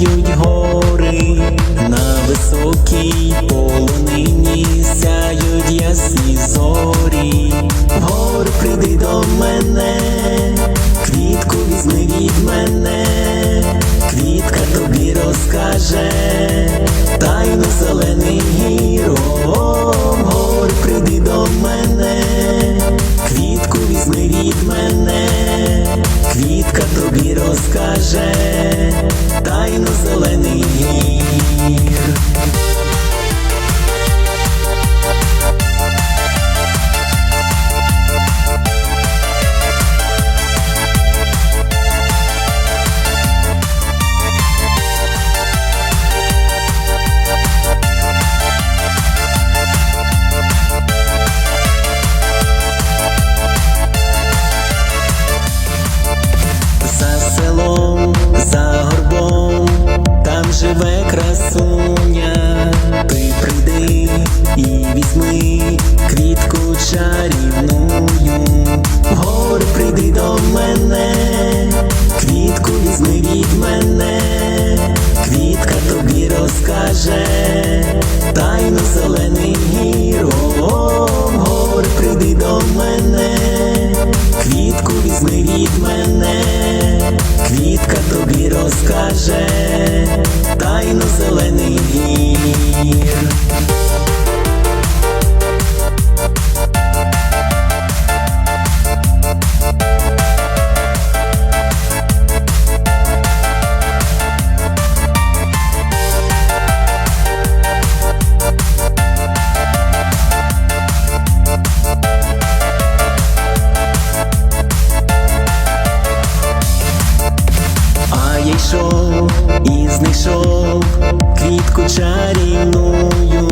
сяють гори, на високій полонині зелений гір. І візьми квітку чарівную. Вгор прийди до мене, квітку візьми від мене, квітка тобі розкаже, тайну зелений гір. О, вгор прийди до мене, квітку візьми від мене, квітка тобі розкаже, тайну зелений я йшов і знайшов квітку чарівную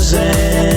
thousand.